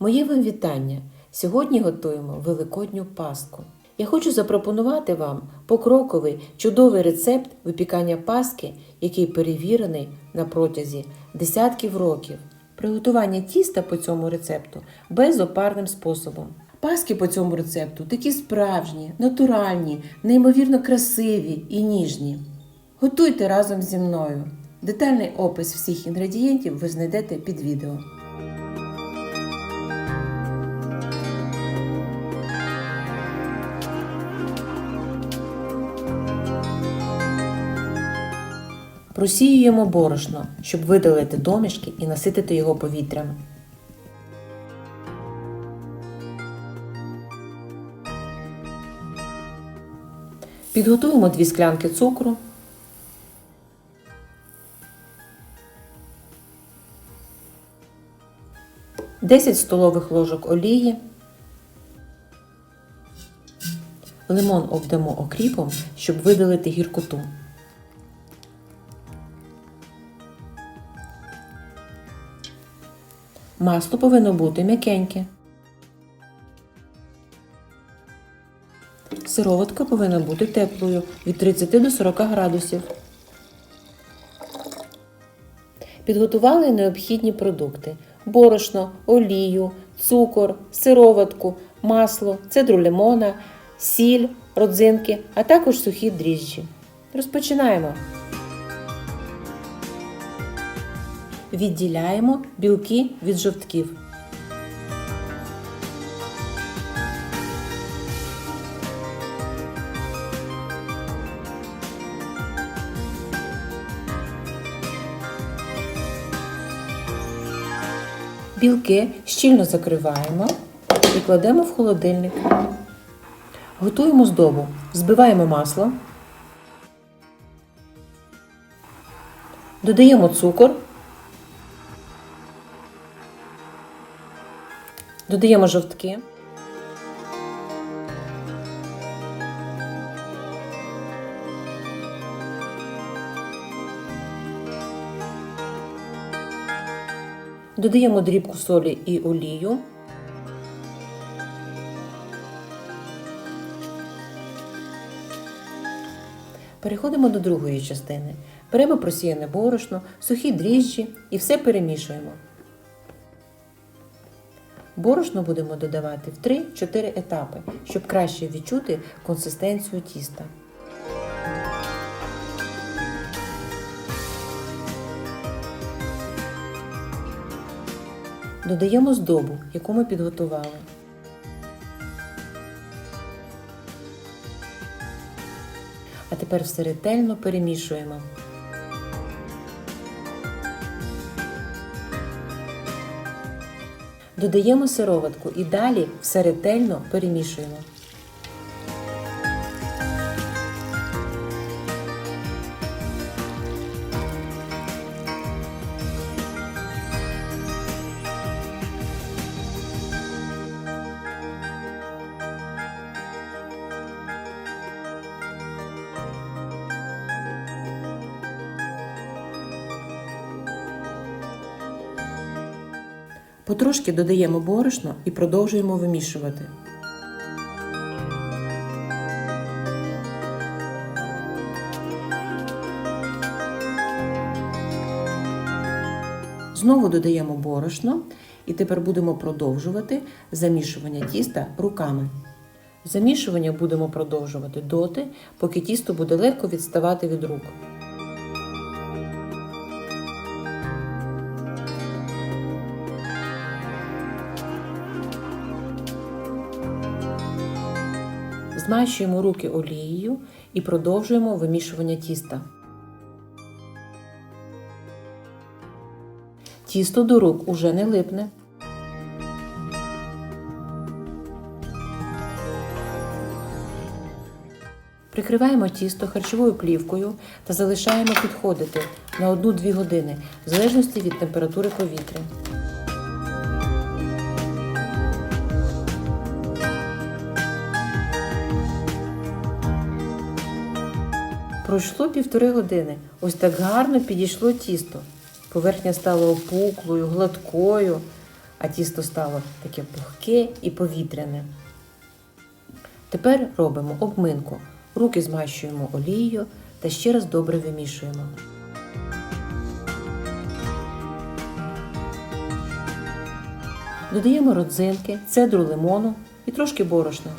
Моє вам вітання! Сьогодні готуємо великодню паску. Я хочу запропонувати вам покроковий чудовий рецепт випікання паски, який перевірений на протязі десятків років. Приготування тіста по цьому рецепту безопарним способом. Паски по цьому рецепту такі справжні, натуральні, неймовірно красиві і ніжні. Готуйте разом зі мною. Детальний опис всіх інгредієнтів ви знайдете під відео. Просіюємо борошно, щоб видалити домішки і наситити його повітрям. Підготуємо 2 склянки цукру. Десять столових ложок олії. Лимон обдамо окріпом, щоб видалити гіркоту. Масло повинно бути м'якеньке. Сироватка повинна бути теплою від 30 до 40 градусів. Підготували необхідні продукти: борошно, олію, цукор, сироватку, масло, цедру лимона, сіль, родзинки, а також сухі дріжджі. Розпочинаємо. Відділяємо білки від жовтків. Білки щільно закриваємо і кладемо в холодильник. Готуємо здобу. Збиваємо масло. Додаємо цукор. Додаємо жовтки. Додаємо дрібку солі і олію. Переходимо до другої частини. Беремо просіяне борошно, сухі дріжджі і все перемішуємо. Борошно будемо додавати в 3-4 етапи, щоб краще відчути консистенцію тіста. Додаємо здобу, яку ми підготували. А тепер все ретельно перемішуємо. Додаємо сироватку і далі все ретельно перемішуємо. Потрошки додаємо борошно і продовжуємо вимішувати. Знову додаємо борошно і тепер будемо продовжувати замішування тіста руками. Замішування будемо продовжувати доти, поки тісто буде легко відставати від рук. Змащуємо руки олією і продовжуємо вимішування тіста. Тісто до рук уже не липне. Прикриваємо тісто харчовою плівкою та залишаємо підходити на 1-2 години в залежності від температури повітря. Пройшло півтори години. Ось так гарно підійшло тісто. Поверхня стала опуклою, гладкою. а тісто стало таке пухке і повітряне. Тепер робимо обминку. Руки змащуємо олією та ще раз добре вимішуємо. Додаємо родзинки, цедру лимону і трошки борошна.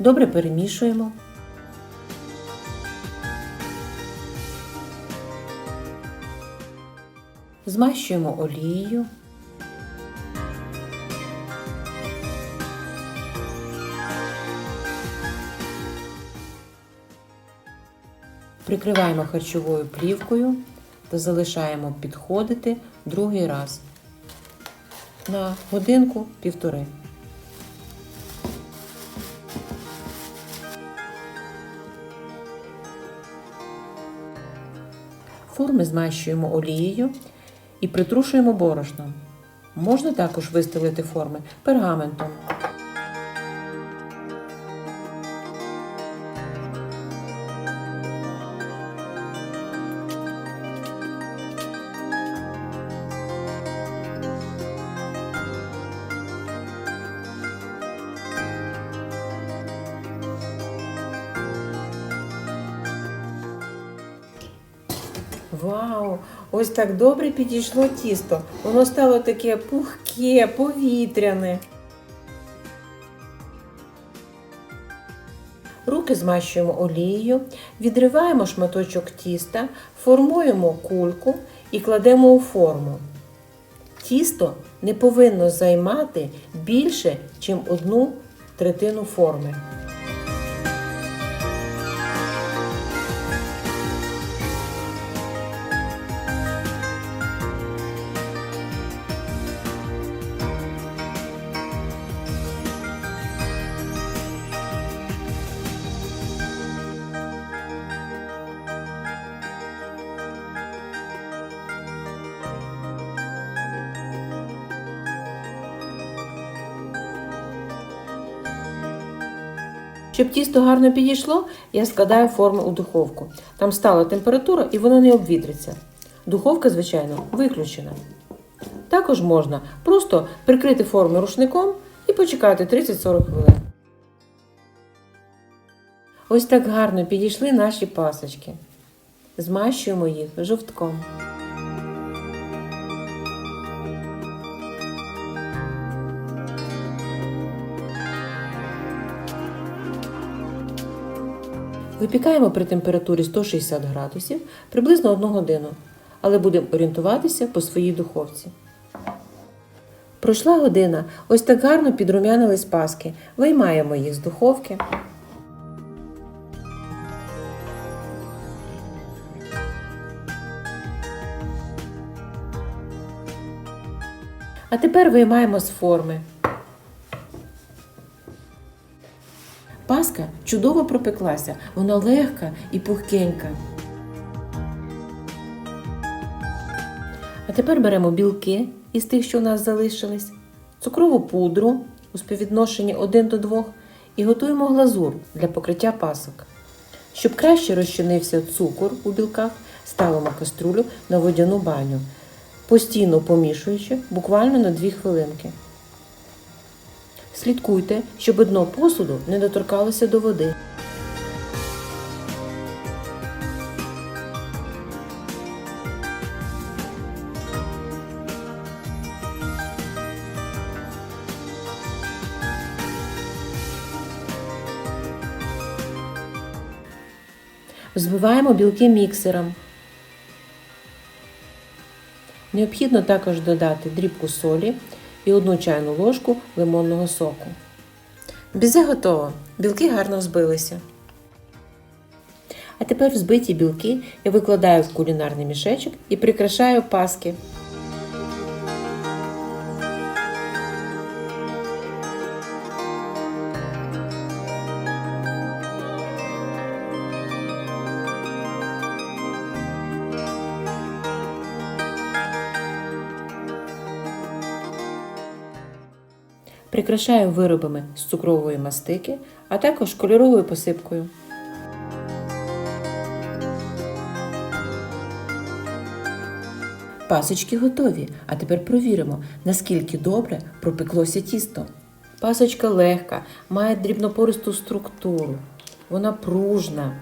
Добре перемішуємо. Змащуємо олією. Прикриваємо харчовою плівкою та залишаємо підходити другий раз на годинку півтори. Форми змащуємо олією і притрушуємо борошном. Можна також вистелити форми пергаментом. Вау! Ось так добре підійшло тісто. Воно стало таке пухке, повітряне. Руки змащуємо олією, відриваємо шматочок тіста, формуємо кульку і кладемо у форму. Тісто не повинно займати більше, ніж одну третину форми. Щоб тісто гарно підійшло, я складаю форму у духовку. Там стала температура і воно не обвітриться. Духовка, звичайно, виключена. Також можна просто прикрити форму рушником і почекати 30-40 хвилин. Ось так гарно підійшли наші пасочки. Змащуємо їх жовтком. Випікаємо при температурі 160 градусів приблизно 1 годину, але будемо орієнтуватися по своїй духовці. Пройшла година, ось так гарно підрумянились паски. Виймаємо їх з духовки. А тепер виймаємо з форми. Паска чудово пропеклася, вона легка і пухкенька. А тепер беремо білки із тих, що у нас залишились, цукрову пудру у співвідношенні 1 до 2 і готуємо глазур для покриття пасок. Щоб краще розчинився цукор у білках, ставимо каструлю на водяну баню, постійно помішуючи буквально на 2 хвилинки. Слідкуйте, щоб дно посуду не доторкалося до води. Взбиваємо білки міксером. Необхідно також додати дрібку солі і одну чайну ложку лимонного соку. Бізе готово. Білки гарно взбилися. А тепер взбиті білки я викладаю в кулінарний мішечок і прикрашаю паски. прикрашаю виробами з цукрової мастики, а також кольоровою посипкою. Пасочки готові, а тепер провіримо, наскільки добре пропеклося тісто. Пасочка легка, має дрібнопористу структуру. Вона пружна.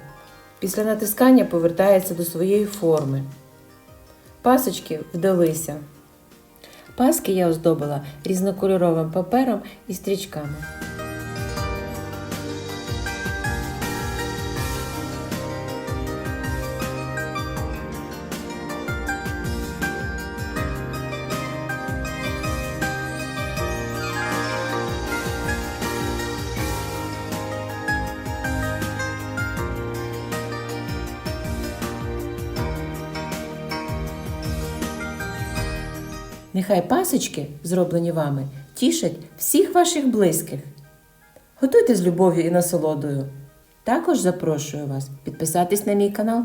Після натискання повертається до своєї форми. Пасочки вдалися. Паски я оздобила різнокольоровим папером і стрічками. Нехай пасочки, зроблені вами, тішать всіх ваших близьких. Готуйте з любов'ю і насолодою. Також запрошую вас підписатись на мій канал.